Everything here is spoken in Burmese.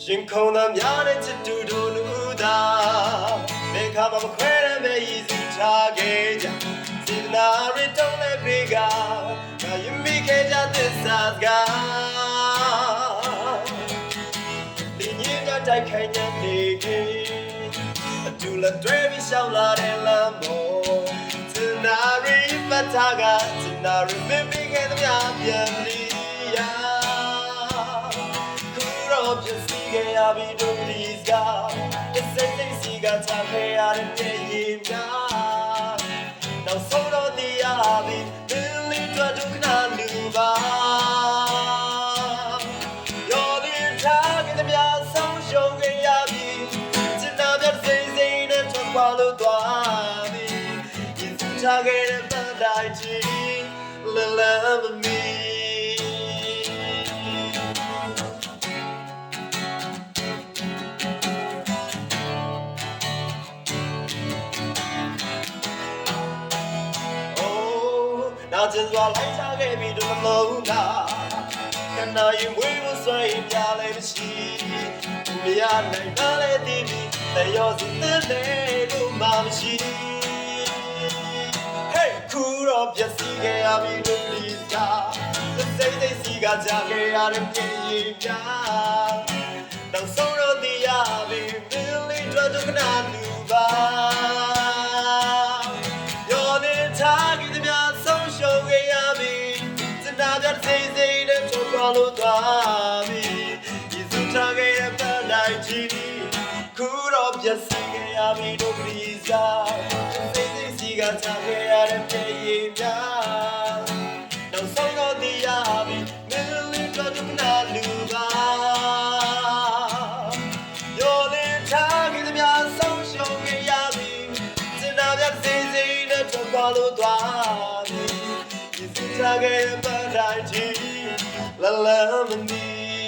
ရှင်ခုံသာများတဲ့ချစ်တူတို့လူသားမေခါမမခွဲတဲ့မေရည်စီထားခဲ့ကြစေတနာရတုံးလည်းပေးကငါယမိခဲ့ကြသစ္စာစကားဒီညင်ကတိုက်ခိုင်ညံနေခင်အတူလက်တွဲပြီးရှောင်းလာတဲ့လမ်းပေါ်စနာရီပတ်တာကစနာရီမမေခဲ့တဲ့များပြန်လီယာ ခဲ့ရပြီတို့ဒီစကားတစ်စိတ်စိတ်စီကချခဲ့ရတဲ့ပြည့်ရင်များနောက်ဆုံးတော့ဒီရပြီလင်းလေးတွေ့ဒုက္ခနာလူပါရော်လင်းထားခဲ့တဲ့များဆုံးရှုံးခဲ့ရပြီစင်နာပြစိတ်စိတ်နဲ့ထွက်သွားလို့သွားပြီရင်စထားခဲ့တဲ့ပန်းတိုင်းကြီး လလမမီ Oh, now just while I talk every to the moon Can now you move was saying ya let see Me a night na le di mi le yo si the le do ma shi Hey, cool up ya si ge ya mi do please ga The say they see ga ja ge ya de pi yi ya Now so နဲ့ချုပ်သွားလို့သွားပြီယေရှုထားခဲ့တဲ့ပန်းတိုင်းကြီးခုတော့ပြည့်စည်ခဲ့ရပြီတို့ခရီးစားစိတ်စိတ်စီကထားခဲ့ရတဲ့ပြည့်ရည်များနောက်ဆုံးတော့ဒီရပြီမင်းလေးတို့ကနာလူပါယောလင်းထားကြည့်သမျှဆုံးရှုံးခဲ့ရပြီစင်နာမြတ်စိစိနဲ့ထွက်သွားလို့သွားပြီဒီစထားခဲ့တဲ့ပန်းတိုင်းကြီးလ la la la